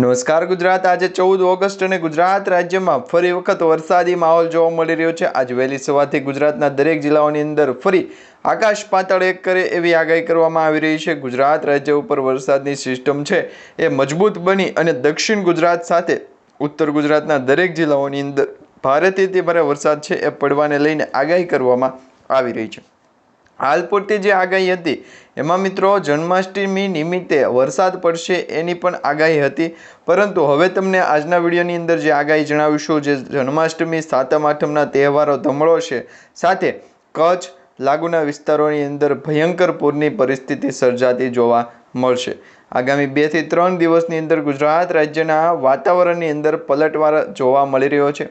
નમસ્કાર, ગુજરાત. આજે ચૌદ ઓગસ્ટ અને ગુજરાત રાજ્યમાં ફરી વખત વરસાદી માહોલ જોવા મળી રહ્યો છે. આજ વહેલી સવારથી ગુજરાતના દરેક જિલ્લાઓની અંદર ફરી આકાશ પાતાળ એક કરે એવી આગાહી કરવામાં આવી રહી છે. ગુજરાત રાજ્ય ઉપર વરસાદની સિસ્ટમ છે એ મજબૂત બની અને દક્ષિણ ગુજરાત સાથે ઉત્તર ગુજરાતના દરેક જિલ્લાઓની અંદર ભારેથી ભારે વરસાદ છે એ પડવાને લઈને આગાહી કરવામાં આવી રહી છે. હાલ પૂરતી જે આગાહી હતી, એમાં મિત્રો જન્માષ્ટમી નિમિત્તે વરસાદ પડશે એની પણ આગાહી હતી. પરંતુ હવે તમને આજના વિડીયોની અંદર જે આગાહી જણાવીશું, જે જન્માષ્ટમી સાતમ આઠમના તહેવારો ધમળો છે, સાથે કચ્છ લાગુના વિસ્તારોની અંદર ભયંકર પૂરની પરિસ્થિતિ સર્જાતી જોવા મળશે. આગામી બેથી ત્રણ દિવસની અંદર ગુજરાત રાજ્યના વાતાવરણની અંદર પલટવાર જોવા મળી રહ્યો છે.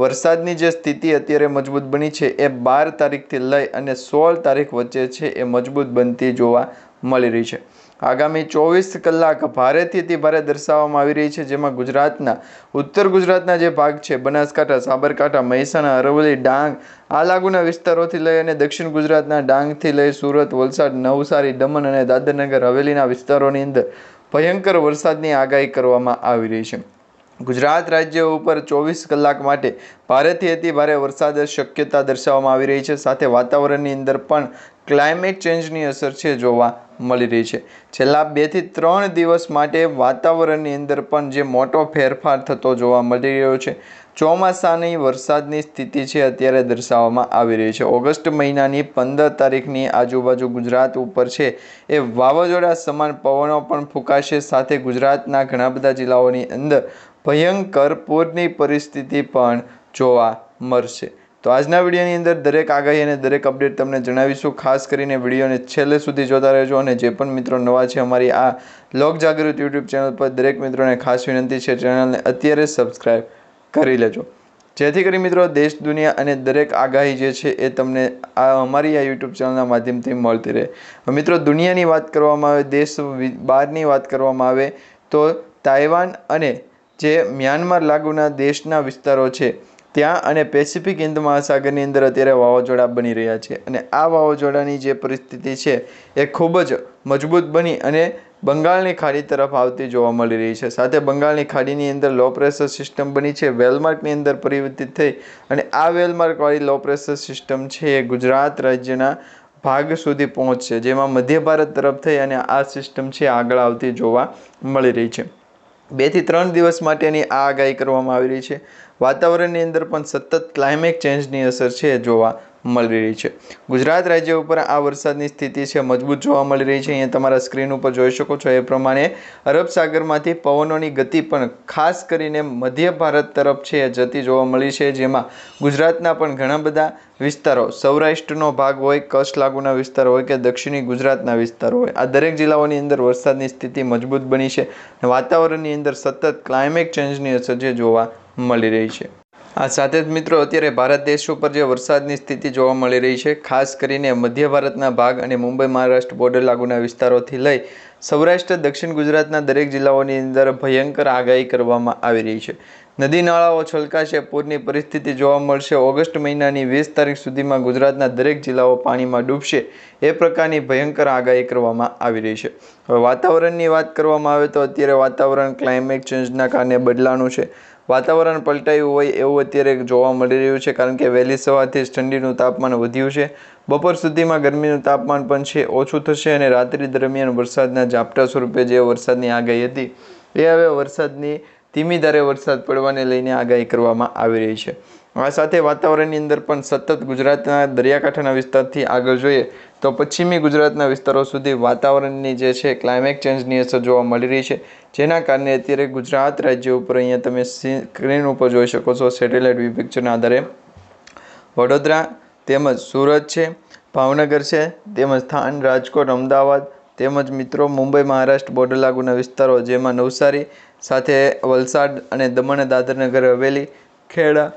વરસાદની જે સ્થિતિ અત્યારે મજબૂત બની છે, એ બાર તારીખથી લઈ અને સોળ તારીખ વચ્ચે છે, એ મજબૂત બનતી જોવા મળી રહી છે. આગામી ચોવીસ કલાક ભારેથી અતિ ભારે દર્શાવવામાં આવી રહી છે, જેમાં ગુજરાતના, ઉત્તર ગુજરાતના જે ભાગ છે, બનાસકાંઠા, સાબરકાંઠા, મહેસાણા, અરવલ્લી, ડાંગ, આ લાગુના વિસ્તારોથી લઈ અને દક્ષિણ ગુજરાતના ડાંગથી લઈ સુરત, વલસાડ, નવસારી, દમણ અને દાદરનગર હવેલીના વિસ્તારોની અંદર ભયંકર વરસાદની આગાહી કરવામાં આવી રહી છે. ગુજરાત રાજ્ય ઉપર ચોવીસ કલાક માટે ભારેથી અતિ ભારે વરસાદ શક્યતા દર્શાવવામાં આવી રહી છે. સાથે વાતાવરણની અંદર પણ ક્લાઇમેટ ચેન્જની અસર છે જોવા મળી રહી છે. છેલ્લા બેથી ત્રણ દિવસ માટે વાતાવરણની અંદર પણ જે મોટો ફેરફાર થતો જોવા મળી રહ્યો છે, ચોમાસાની વરસાદની સ્થિતિ છે અત્યારે દર્શાવવામાં આવી રહી છે. ઓગસ્ટ મહિનાની પંદર તારીખની આજુબાજુ ગુજરાત ઉપર છે એ વાવાઝોડા સમાન પવનો પણ ફૂંકાશે. સાથે ગુજરાતના ઘણા બધા જિલ્લાઓની અંદર ભયંકર પૂરની પરિસ્થિતિ પણ જોવા મળશે. તો આજના વિડીયોની અંદર દરેક આગાહી અને દરેક અપડેટ તમને જણાવીશું. ખાસ કરીને વિડીયોને છેલ્લે સુધી જોતા રહેજો અને જે પણ મિત્રો નવા છે અમારી આ લોક જાગૃત યુટ્યુબ ચેનલ પર દરેક મિત્રોને ખાસ વિનંતી છે, ચેનલને અત્યારે સબસ્ક્રાઈબ કરી લેજો. જેથી કરી મિત્રો દેશ, દુનિયા અને દરેક આગાહી જે છે એ તમને આ અમારી આ યુટ્યુબ ચેનલના માધ્યમથી મળતી રહે. મિત્રો દુનિયાની વાત કરવામાં આવે, દેશ બહારની વાત કરવામાં આવે તો તાઇવાન અને જે મ્યાનમાર લાગુના દેશના વિસ્તારો છે, ત્યાં અને પેસિફિક હિન્દ મહાસાગરની અંદર અત્યારે વાવાઝોડા બની રહ્યા છે. અને આ વાવાઝોડાની જે પરિસ્થિતિ છે, એ ખૂબ જ મજબૂત બની અને બંગાળની ખાડી તરફ આવતી જોવા મળી રહી છે. સાથે બંગાળની ખાડીની અંદર લો પ્રેશર સિસ્ટમ બની છે વેલમાર્કની અંદર પરિવર્તિત થઈ અને આ વેલમાર્કવાળી લો પ્રેશર સિસ્ટમ છે, એ ગુજરાત રાજ્યના ભાગ સુધી પહોંચશે, જેમાં મધ્ય ભારત તરફ થઈ અને આ સિસ્ટમ છે આગળ આવતી જોવા મળી રહી છે. બેથી ત્રણ દિવસ માટેની આ આગાહી કરવામાં આવી રહી છે. વાતાવરણની અંદર પણ સતત ક્લાઇમેટ ચેન્જની અસર છે જોવા મળી રહી છે. ગુજરાત રાજ્ય ઉપર આ વરસાદની સ્થિતિ છે મજબૂત જોવા મળી રહી છે. અહીંયા તમારા સ્ક્રીન ઉપર જોઈ શકો છો. એ પ્રમાણે અરબ સાગરમાંથી પવનોની ગતિ પણ ખાસ કરીને મધ્ય ભારત તરફ છે, જતી જોવા મળી છે. જેમાં ગુજરાતના પણ ઘણા બધા વિસ્તારો, સૌરાષ્ટ્રનો ભાગ હોય, કચ્છ લાગુના વિસ્તારો હોય કે દક્ષિણી ગુજરાતના વિસ્તારો હોય, આ દરેક જિલ્લાઓની અંદર વરસાદની સ્થિતિ મજબૂત બની છે. વાતાવરણની અંદર સતત ક્લાઇમેટ ચેન્જની અસર જે જોવા મળી રહી છે. આ સાથે જ મિત્રો, અત્યારે ભારત દેશ ઉપર જે વરસાદની સ્થિતિ જોવા મળી રહી છે, ખાસ કરીને મધ્ય ભારતના ભાગ અને મુંબઈ મહારાષ્ટ્ર બોર્ડર લાગુના વિસ્તારોથી લઈ સૌરાષ્ટ્ર, દક્ષિણ ગુજરાતના દરેક જિલ્લાઓની અંદર ભયંકર આગાહી કરવામાં આવી રહી છે. નદી નાળાઓ છલકાશે, પૂરની પરિસ્થિતિ જોવા મળશે, ઓગસ્ટ મહિનાની વીસ તારીખ સુધીમાં ગુજરાતના દરેક જિલ્લાઓ પાણીમાં ડૂબશે, એ પ્રકારની ભયંકર આગાહી કરવામાં આવી રહી છે. હવે વાતાવરણની વાત કરવામાં આવે તો અત્યારે વાતાવરણ ક્લાઇમેટ ચેન્જના કારણે બદલાનું છે. વાતાવરણ પલટાયું હોય એવું અત્યારે જોવા મળી રહ્યું છે, કારણ કે વહેલી સવારથી જ ઠંડીનું તાપમાન વધ્યું છે. બપોર સુધીમાં ગરમીનું તાપમાન પણ છે, ઓછું થશે અને રાત્રિ દરમિયાન વરસાદના ઝાપટા સ્વરૂપે જે વરસાદની આગાહી હતી, એ હવે વરસાદની ધીમી ધારે વરસાદ પડવાને લઈને આગાહી કરવામાં આવી રહી છે. આ સાથે વાતાવરણની અંદર પણ સતત ગુજરાતના દરિયાકાંઠાના વિસ્તારથી આગળ જોઈએ તો પશ્ચિમી ગુજરાતના વિસ્તારો સુધી વાતાવરણની જે છે ક્લાઇમેટ ચેન્જની અસર જોવા મળી રહી છે. જેના કારણે અત્યારે ગુજરાત રાજ્ય ઉપર અહીંયા તમે સ્ક્રીન ઉપર જોઈ શકો છો સેટેલાઇટ વ્યૂ પિક્ચરના આધારે. વડોદરા તેમજ સુરત છે, ભાવનગર છે, તેમજ થાન, રાજકોટ, અમદાવાદ, તેમજ મિત્રો મુંબઈ, મહારાષ્ટ્ર, બોર્ડર લાગુના વિસ્તારો જેમાં નવસારી સાથે વલસાડ અને દમણ દાદરનગર હવેલી, ખેડા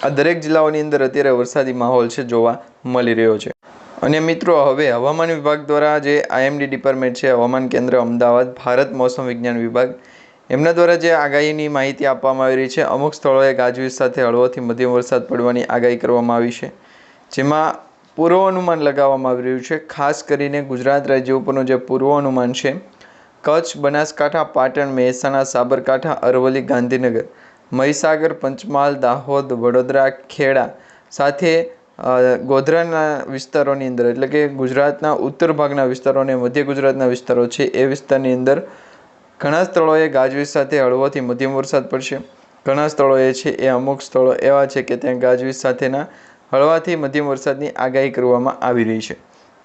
આ દરેક જિલ્લાઓની અંદર અત્યારે વરસાદી માહોલ છે જોવા મળી રહ્યો છે. અને મિત્રો, હવે હવામાન વિભાગ દ્વારા જે આઈએમડી ડિપાર્ટમેન્ટ છે, હવામાન કેન્દ્ર, અમદાવાદ, ભારત મોસમ વિજ્ઞાન વિભાગ, એમના દ્વારા જે આગાહીની માહિતી આપવામાં આવી રહી છે, અમુક સ્થળોએ ગાજવીજ સાથે હળવોથી મધ્યમ વરસાદ પડવાની આગાહી કરવામાં આવી છે. જેમાં પૂર્વ અનુમાન લગાવવામાં આવી રહ્યું છે. ખાસ કરીને ગુજરાત રાજ્ય ઉપરનું જે પૂર્વ અનુમાન છે, કચ્છ, બનાસકાંઠા, પાટણ, મહેસાણા, સાબરકાંઠા, અરવલ્લી, ગાંધીનગર. મહીસાગર, પંચમહાલ, દાહોદ, વડોદરા, ખેડા સાથે ગોધરાના વિસ્તારોની અંદર, એટલે કે ગુજરાતના ઉત્તર ભાગના વિસ્તારો અને મધ્ય ગુજરાતના વિસ્તારો છે, એ વિસ્તારની અંદર ઘણા સ્થળોએ ગાજવીજ સાથે હળવોથી મધ્યમ વરસાદ પડશે. ઘણા સ્થળોએ છે, એ અમુક સ્થળો એવા છે કે ત્યાં ગાજવીજ સાથેના હળવાથી મધ્યમ વરસાદની આગાહી કરવામાં આવી રહી છે.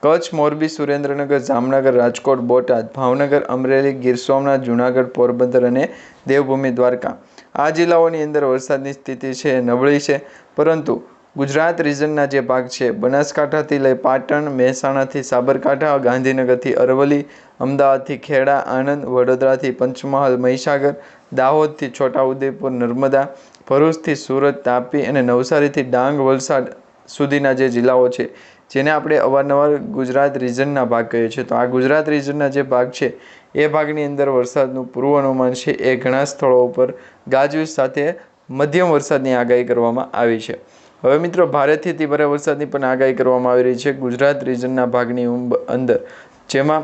કચ્છ, મોરબી, સુરેન્દ્રનગર, જામનગર, રાજકોટ, બોટાદ, ભાવનગર, અમરેલી, ગીર સોમનાથ, જૂનાગઢ, પોરબંદર અને દેવભૂમિ દ્વારકા આ જિલ્લાઓની અંદર વરસાદની સ્થિતિ છે, નબળી છે. પરંતુ ગુજરાત રિજનના જે ભાગ છે, બનાસકાંઠાથી લઈ પાટણ, મહેસાણાથી સાબરકાંઠા, ગાંધીનગરથી અરવલ્લી, અમદાવાદથી ખેડા, આણંદ, વડોદરાથી પંચમહાલ, મહીસાગર, દાહોદથી છોટાઉદેપુર, નર્મદા, ભરૂચથી સુરત, તાપી અને નવસારીથી ડાંગ વલસાડ સુધીના જે જિલ્લાઓ છે, જેને આપણે અવારનવાર ગુજરાત રિજનના ભાગ કહીએ છીએ. તો આ ગુજરાત રિજનના જે ભાગ છે, એ ભાગની અંદર વરસાદનું પૂર્વાનુમાન છે. એ ઘણા સ્થળો ઉપર ગાજવીજ સાથે મધ્યમ વરસાદની આગાહી કરવામાં આવી છે. હવે મિત્રો, ભારેથી અતિ વરસાદની પણ આગાહી કરવામાં આવી રહી છે ગુજરાત રિજનના ભાગની અંદર, જેમાં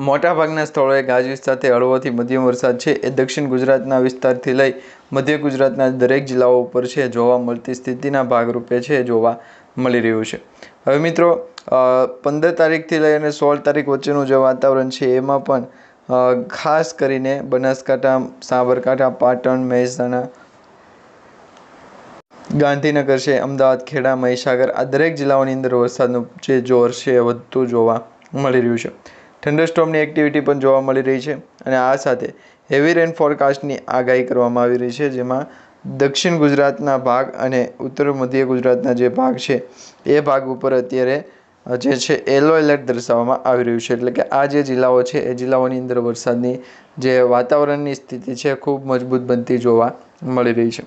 મોટાભાગના સ્થળોએ ગાજવીજ સાથે હળવોથી મધ્યમ વરસાદ છે. એ દક્ષિણ ગુજરાતના વિસ્તારથી લઈ મધ્ય ગુજરાતના દરેક જિલ્લાઓ ઉપર છે. જોવા મળતી સ્થિતિના ભાગરૂપે છે જોવા મળી રહ્યું છે. હવે મિત્રો પંદર તારીખથી લઈ અને સોળ તારીખ વચ્ચેનું જે વાતાવરણ છે એમાં પણ ખાસ કરીને બનાસકાંઠા, સાબરકાંઠા, પાટણ, મહેસાણા, ગાંધીનગર છે, અમદાવાદ, ખેડા, મહીસાગર આ દરેક જિલ્લાઓની અંદર વરસાદનું જે જોર છે એ વધતું જોવા મળી રહ્યું છે. થંડરસ્ટોર્મની એક્ટિવિટી પણ જોવા મળી રહી છે અને આ સાથે હેવી રેન ફોરકાસ્ટની આગાહી કરવામાં આવી રહી છે, જેમાં દક્ષિણ ગુજરાતના ભાગ અને ઉત્તર મધ્ય ગુજરાતના જે ભાગ છે, એ ભાગ ઉપર અત્યારે જે છે યલો એલર્ટ દર્શાવવામાં આવી રહ્યું છે. એટલે કે આ જે જિલ્લાઓ છે, એ જિલ્લાઓની અંદર વરસાદની જે વાતાવરણની સ્થિતિ છે, ખૂબ મજબૂત બનતી જોવા મળી રહી છે.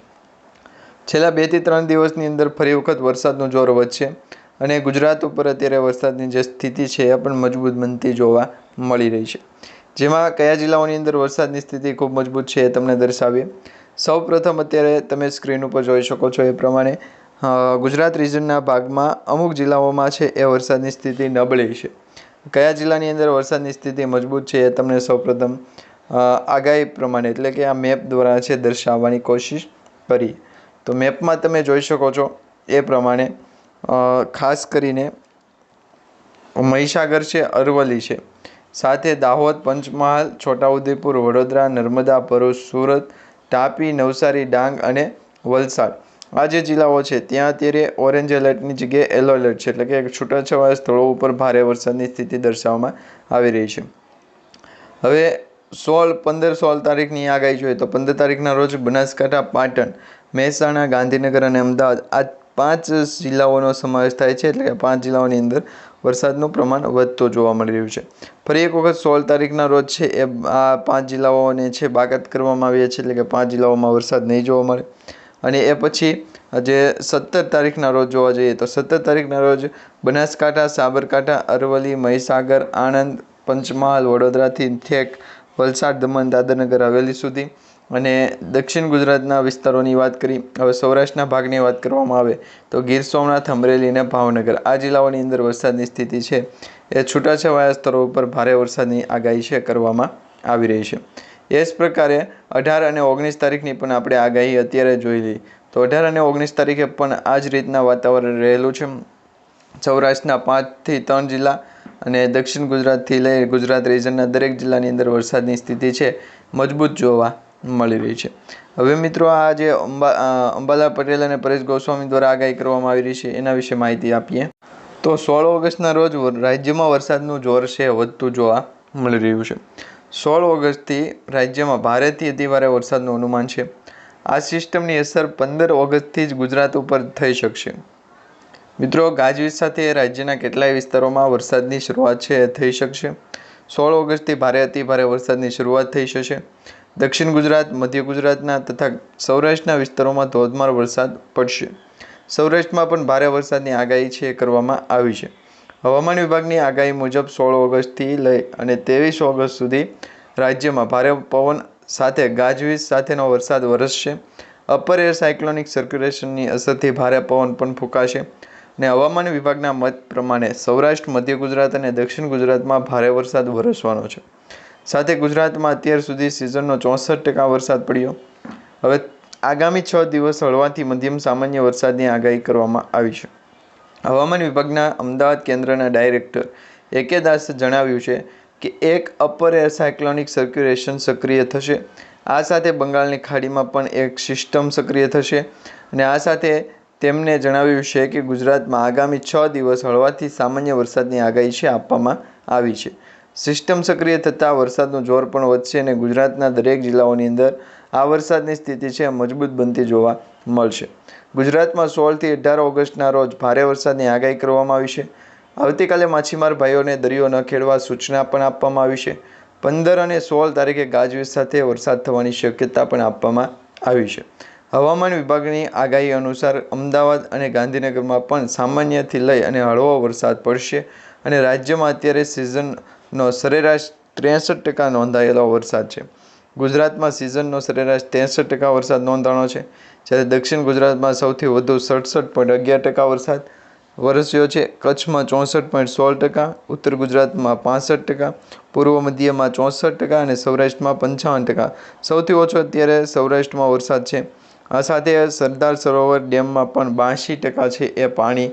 છેલ્લા બેથી ત્રણ દિવસની અંદર ફરી વખત વરસાદનું જોર વધશે અને ગુજરાત ઉપર અત્યારે વરસાદની જે સ્થિતિ છે, એ પણ મજબૂત બનતી જોવા મળી રહી છે. જેમાં કયા જિલ્લાઓની અંદર વરસાદની સ્થિતિ ખૂબ મજબૂત છે, એ તમને દર્શાવીએ. સૌ પ્રથમ અત્યારે તમે સ્ક્રીન ઉપર જોઈ શકો છો એ પ્રમાણે ગુજરાત રિજનના ભાગમાં અમુક જિલ્લાઓમાં છે એ વરસાદની સ્થિતિ નબળી છે. કયા જિલ્લાની અંદર વરસાદની સ્થિતિ મજબૂત છે એ તમને સૌપ્રથમ આગાહી પ્રમાણે એટલે કે આ મેપ દ્વારા છે દર્શાવવાની કોશિશ કરી. તો મેપમાં તમે જોઈ શકો છો એ પ્રમાણે ખાસ કરીને મહીસાગર છે, અરવલ્લી છે. સાથે દાહોદ, પંચમહાલ, છોટાઉદેપુર, વડોદરા, નર્મદા, ભરૂચ, સુરત, તાપી, નવસારી, ડાંગ અને વલસાડ. આ જે જિલ્લાઓ છે, ત્યાં અત્યારે ઓરેન્જ એલર્ટની જગ્યાએ યલો એલર્ટ છે, એટલે કે છૂટાછવાયા સ્થળો ઉપર ભારે વરસાદની સ્થિતિ દર્શાવવામાં આવી રહી છે. હવે સોળ, પંદર સોળ તારીખની આગાહી જોઈએ તો પંદર તારીખના રોજ બનાસકાંઠા, પાટણ, મહેસાણા, ગાંધીનગર અને અમદાવાદ આ પાંચ જિલ્લાઓનો સમાવેશ થાય છે, એટલે કે પાંચ જિલ્લાઓની અંદર વરસાદનું પ્રમાણ વધતું જોવા મળી રહ્યું છે. ફરી એક વખત સોળ તારીખના રોજ છે, એ આ પાંચ જિલ્લાઓને છે, બાકાત કરવામાં આવ્યા છે, એટલે કે પાંચ જિલ્લાઓમાં વરસાદ નહીં જોવા મળે. અને એ પછી જે સત્તર તારીખના રોજ જોવા જઈએ તો સત્તર તારીખના રોજ બનાસકાંઠા, સાબરકાંઠા, અરવલ્લી, મહીસાગર, આણંદ, પંચમહાલ, વડોદરાથી ઠેક, વલસાડ, દમણ, દાદરનગર હવેલી સુધી. અને દક્ષિણ ગુજરાતના વિસ્તારોની વાત કરી, હવે સૌરાષ્ટ્રના ભાગની વાત કરવામાં આવે તો ગીર સોમનાથ, અમરેલી અને ભાવનગર આ જિલ્લાઓની અંદર વરસાદની સ્થિતિ છે. એ છૂટાછવાયા સ્તરો ઉપર ભારે વરસાદની આગાહી છે કરવામાં આવી રહી છે. એ જ પ્રકારે અઢાર અને ઓગણીસ તારીખની પણ આપણે આગાહી અત્યારે જોઈ લઈ તો અઢાર અને ઓગણીસ તારીખે પણ આ જ રીતના વાતાવરણ રહેલું છે. સૌરાષ્ટ્રના પાંચથી ત્રણ જિલ્લા અને દક્ષિણ ગુજરાતથી લઈ ગુજરાત રિજનના દરેક જિલ્લાની અંદર વરસાદની સ્થિતિ છે. મજબૂત જોવા મળી રહી છે. હવે મિત્રો આ જે અંબા અંબાલા પટેલ અને પરેશ ગોસ્વામી દ્વારા આગાહી કરવામાં આવી રહી છે. એના વિશે માહિતી આપીએ. તો સોળ ઓગસ્ટના રોજ રાજ્યમાં વરસાદનું જોર છે, વધતું જોવા મળી રહ્યું છે. સોળ ઓગસ્ટથી રાજ્યમાં ભારેથી અતિભારે વરસાદનું અનુમાન છે. આ સિસ્ટમની અસર પંદર ઓગસ્ટથી જ ગુજરાત ઉપર થઈ શકશે. મિત્રો, ગાજવીજ સાથે રાજ્યના કેટલાય વિસ્તારોમાં વરસાદની શરૂઆત છે, થઈ શકશે. સોળ ઓગસ્ટથી ભારે અતિભારે વરસાદની શરૂઆત થઈ જશે દક્ષિણ ગુજરાત, મધ્ય ગુજરાતના તથા સૌરાષ્ટ્રના વિસ્તારોમાં ધોધમાર વરસાદ પડશે. સૌરાષ્ટ્રમાં પણ ભારે વરસાદની આગાહી છે, કરવામાં આવી છે. હવામાન વિભાગની આગાહી મુજબ સોળ ઓગસ્ટથી લઈ અને ત્રેવીસ ઓગસ્ટ સુધી રાજ્યમાં ભારે પવન સાથે ગાજવીજ સાથેનો વરસાદ વરસશે. અપર એર સાયક્લોનિક સર્ક્યુલેશનની અસરથી ભારે પવન પણ ફૂંકાશે અને હવામાન વિભાગના મત પ્રમાણે સૌરાષ્ટ્ર, મધ્ય ગુજરાત અને દક્ષિણ ગુજરાતમાં ભારે વરસાદ વરસવાનો છે. સાથે ગુજરાતમાં અત્યાર સુધી સિઝનનો ચોસઠ ટકા વરસાદ પડ્યો. હવે આગામી છ દિવસ હળવાથી મધ્યમ સામાન્ય વરસાદની આગાહી કરવામાં આવી છે. હવામાન વિભાગના અમદાવાદ કેન્દ્રના ડાયરેક્ટર એકે દાસે જણાવ્યું છે કે એક અપર એર સાયક્લોનિક સર્ક્યુલેશન સક્રિય થશે. આ સાથે બંગાળની ખાડીમાં પણ એક સિસ્ટમ સક્રિય થશે અને આ સાથે તેમને જણાવ્યું છે કે ગુજરાતમાં આગામી છ દિવસ હળવાથી સામાન્ય વરસાદની આગાહી છે આપવામાં આવી છે. સિસ્ટમ સક્રિય થતાં વરસાદનું જોર પણ વધશે અને ગુજરાતના દરેક જિલ્લાઓની અંદર આ વરસાદની સ્થિતિ છે મજબૂત બનતી જોવા મળશે. ગુજરાતમાં સોળથી અઢાર ઓગસ્ટના રોજ ભારે વરસાદની આગાહી કરવામાં આવી છે. આવતીકાલે માછીમાર ભાઈઓને દરિયો ન ખેડવા સૂચના પણ આપવામાં આવી છે. પંદર અને સોળ તારીખે ગાજવીજ સાથે વરસાદ થવાની શક્યતા પણ આપવામાં આવી છે. હવામાન વિભાગની આગાહી અનુસાર અમદાવાદ અને ગાંધીનગરમાં પણ સામાન્યથી લઈ અને હળવો વરસાદ પડશે અને રાજ્યમાં અત્યારે સિઝનનો સરેરાશ ત્રેસઠ ટકા નોંધાયેલો વરસાદ છે. ગુજરાતમાં સિઝનનો સરેરાશ ત્રેસઠ ટકા વરસાદ નોંધાણો છે, જ્યારે દક્ષિણ ગુજરાતમાં સૌથી વધુ સડસઠ પોઈન્ટ અગિયાર ટકા વરસાદ વરસ્યો છે. કચ્છમાં ચોસઠ પોઈન્ટ સોળ ટકા, ઉત્તર ગુજરાતમાં પાસઠ ટકા, પૂર્વ મધ્યમાં ચોસઠ ટકા અને સૌરાષ્ટ્રમાં પંચાવન ટકા. સૌથી ઓછો અત્યારે સૌરાષ્ટ્રમાં વરસાદ છે. આ સાથે સરદાર સરોવર ડેમમાં પણ બાંશી ટકા છે એ પાણી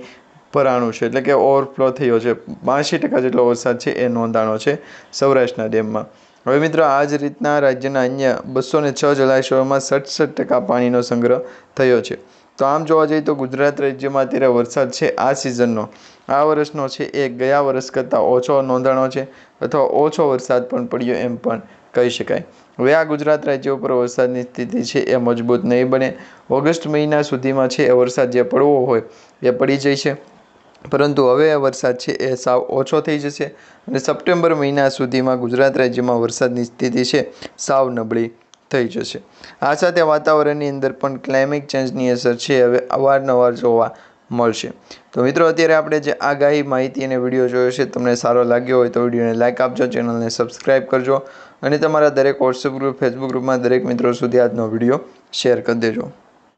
ભરાણું છે, એટલે કે ઓવરફ્લો થયો છે. બાંશી ટકા જેટલો વરસાદ છે એ નોંધાણો છે સૌરાષ્ટ્રના ડેમમાં. હવે મિત્રો આ જ રીતના રાજ્યના અન્ય બસો ને છ જલાશયોમાં સડસઠ ટકા પાણીનો સંગ્રહ થયો છે. તો આમ જોવા જઈએ તો ગુજરાત રાજ્યમાં અત્યારે વરસાદ છે આ સિઝનનો આ વર્ષનો છે એ ગયા વર્ષ કરતાં ઓછો નોંધાણો છે અથવા ઓછો વરસાદ પણ પડ્યો એમ પણ કહી શકાય. હવે આ ગુજરાત રાજ્ય ઉપર વરસાદની સ્થિતિ છે એ મજબૂત નહીં બને. ઓગસ્ટ મહિના સુધીમાં છે એ વરસાદ જે પડવો હોય એ પડી જાય છે. પરંતુ હવે આ વરસાદ છે એ સાવ ઓછો થઈ જશે અને સપ્ટેમ્બર મહિના સુધીમાં ગુજરાત રાજ્યમાં વરસાદની સ્થિતિ છે સાવ નબળી થઈ જશે. આ સાથે વાતાવરણની અંદર પણ ક્લાઇમેટ ચેન્જની અસર છે હવે અવારનવાર જોવા મળશે. તો મિત્રો, અત્યારે આપણે જે આગાહી માહિતી અને વીડિયો જોયો છે તમને સારો લાગ્યો હોય તો વિડીયોને લાઇક આપજો, ચેનલને સબસ્ક્રાઈબ કરજો અને તમારા દરેક વોટ્સએપ ગ્રુપ ફેસબુક ગ્રુપમાં દરેક મિત્રો સુધી આજનો વીડિયો શેર કરી દેજો.